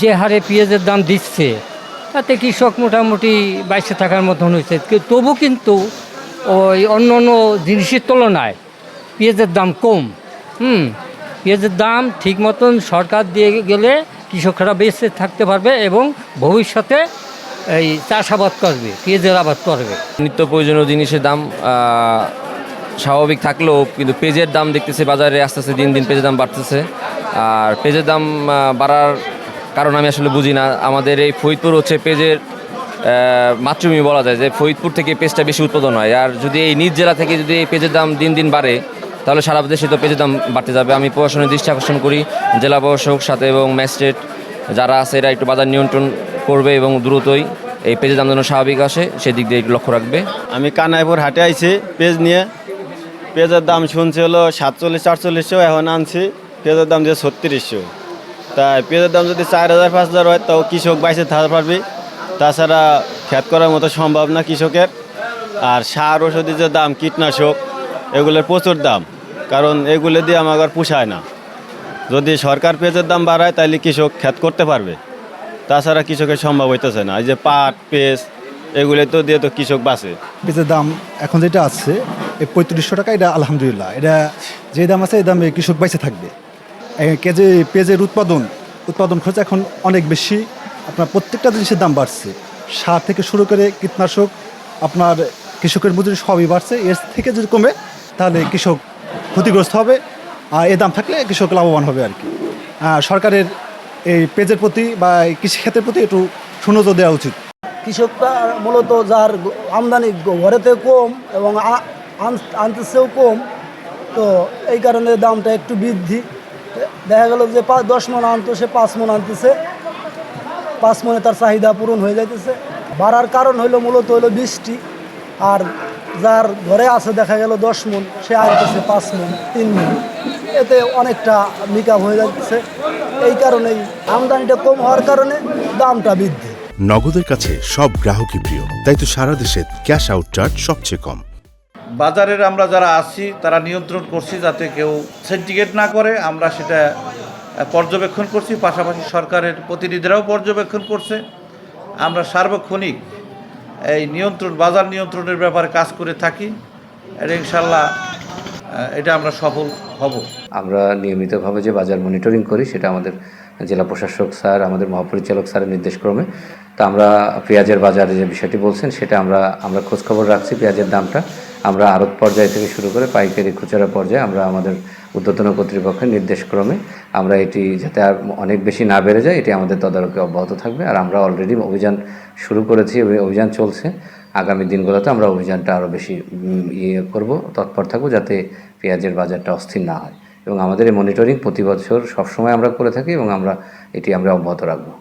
যে হারে পেঁয়াজের দাম দিচ্ছে, তাতে কৃষক মোটামুটি বাইশে থাকার মতন হয়েছে। তবু কিন্তু ওই অন্য অন্য জিনিসের তুলনায় পেঁয়াজের দাম কম। হুম, পেঁয়াজের দাম ঠিক মতন সরকার দিয়ে গেলে কৃষকরা বেঁচে থাকতে পারবে এবং ভবিষ্যতে এই চাষাবাদ করবে, পেঁয়াজের আবাদ করবে। নিত্য প্রয়োজনীয় জিনিসের দাম স্বাভাবিক থাকলেও কিন্তু পেঁয়াজের দাম দেখতেছে বাজারে আস্তে আস্তে দিন দিন পেঁয়াজের দাম বাড়তেছে। আর পেঁয়াজের দাম বাড়ার কারণ আমি আসলে বুঝি না। আমাদের এই ফরিদপুর হচ্ছে পেজের মাতৃভূমি বলা যায়, যে ফরিদপুর থেকে পেজটা বেশি উৎপাদন হয়। আর যদি এই নিজ জেলা থেকে যদি এই পেজের দাম দিন দিন বাড়ে, তাহলে সারা দেশে তো পেজের দাম বাড়তে যাবে। আমি প্রশাসনের দৃষ্টি আকর্ষণ করি, জেলা প্রশাসক সাথে এবং ম্যাজিস্ট্রেট যারা আছে, এরা একটু বাজার নিয়ন্ত্রণ করবে এবং দ্রুতই এই পেজের দাম যেন স্বাভাবিক আসে, সেদিক দিয়ে লক্ষ্য রাখবে। আমি কানাইপুর হাটে আইছি, পেজ নিয়ে। পেঁয়াজের দাম শুনছি হলো সাতচল্লিশ, আটচল্লিশশো, এখন আনছি। পেঁয়াজের দাম দিয়ে ছত্রিশশো। তাই পেঁয়াজের দাম যদি চার হাজার, পাঁচ হাজার হয়, তাও কৃষক বাইশে থাকতে পারবি। তাছাড়া খ্যাত করার মতো সম্ভব না কৃষকের। আর সার ওষুধের যে দাম, কীটনাশক, এগুলোর প্রচুর দাম। কারণ এগুলো দিয়ে আমার পোষায় না। যদি সরকার পেঁয়াজের দাম বাড়ায় তাহলে কৃষক খ্যাত করতে পারবে। তাছাড়া কৃষকের সম্ভব হইতেছে না। এই যে পাট, পেঁয়াজ, এগুলো তো দিয়ে তো কৃষক বাঁচে। পেঁয়াজের দাম এখন যেটা আছে, এই পঁয়ত্রিশশো টাকা, এটা আলহামদুলিল্লাহ। এটা যে দাম আছে, এই দামে কৃষক বাইসে থাকবে। কেজি পেঁয়াজের উৎপাদন উৎপাদন খরচ এখন অনেক বেশি। আপনার প্রত্যেকটা জিনিসের দাম বাড়ছে। সার থেকে শুরু করে কীটনাশক, আপনার কৃষকের মজুরি সবই বাড়ছে। এর থেকে যদি কমে, তাহলে কৃষক ক্ষতিগ্রস্ত হবে। আর এ দাম থাকলে কৃষক লাভবান হবে আর কি। সরকারের এই পেজের প্রতি বা কৃষিক্ষেত্রের প্রতি একটু সুনজর দেওয়া উচিত। কৃষকরা মূলত যার আমদানি ঘরেতে কম এবং আনতেছেও কম, তো এই কারণে দামটা একটু বৃদ্ধি। দেখা গেল যে দশ মন আনতো, সে পাঁচ মন আনতেছে। পাঁচ মনে তার চাহিদা পূরণ হয়ে যাইতেছে। বাড়ার কারণ হইল মূলত হইল বৃষ্টি। আর যার ঘরে আছে দেখা গেল দশ মন, সে আনতেছে পাঁচ মন, তিন মন। এতে অনেকটা মিকাপ হয়ে যাচ্ছে এই কারণেই আমদানিটা কম হওয়ার কারণে দামটা বৃদ্ধি। নগদের কাছে সব গ্রাহকই প্রিয়। তাই তো সারা দেশে ক্যাশ আউট চার্জ সবচেয়ে কম। বাজারের আমরা যারা আছি, তারা নিয়ন্ত্রণ করছি যাতে কেউ সেন্টিগেট না করে। আমরা সেটা পর্যবেক্ষণ করছি, পাশাপাশি সরকারের প্রতিনিধিরাও পর্যবেক্ষণ করছে। আমরা সার্বক্ষণিক এই নিয়ন্ত্রণ, বাজার নিয়ন্ত্রণের ব্যাপারে কাজ করে থাকি। ইনশাল্লাহ এটা আমরা সফল হব। আমরা নিয়মিতভাবে যে বাজার মনিটরিং করি, সেটা আমাদের জেলা প্রশাসক স্যার, আমাদের মহাপরিচালক স্যারের নির্দেশক্রমে। তো আমরা পেঁয়াজের বাজারে যে বিষয়টি বলছেন, সেটা আমরা আমরা খোঁজখবর রাখছি পেঁয়াজের দামটা। আমরা আড়ত পর্যায় থেকে শুরু করে পাইকারি খুচরা পর্যায়ে আমরা আমাদের ঊর্ধ্বতন কর্তৃপক্ষের নির্দেশক্রমে আমরা এটি যাতে আর অনেক বেশি না বেড়ে যায়, এটি আমাদের তদারকি অব্যাহত থাকবে। আর আমরা অলরেডি অভিযান শুরু করেছি অভিযান চলছে। আগামী দিনগুলোতে আমরা অভিযানটা আরও বেশি ইয়ে করব, তৎপর থাকব যাতে পেঁয়াজের বাজারটা অস্থির না হয়। এবং আমাদের এই মনিটরিং প্রতি বছর সবসময় আমরা করে থাকি এবং আমরা এটি আমরা অব্যাহত রাখব।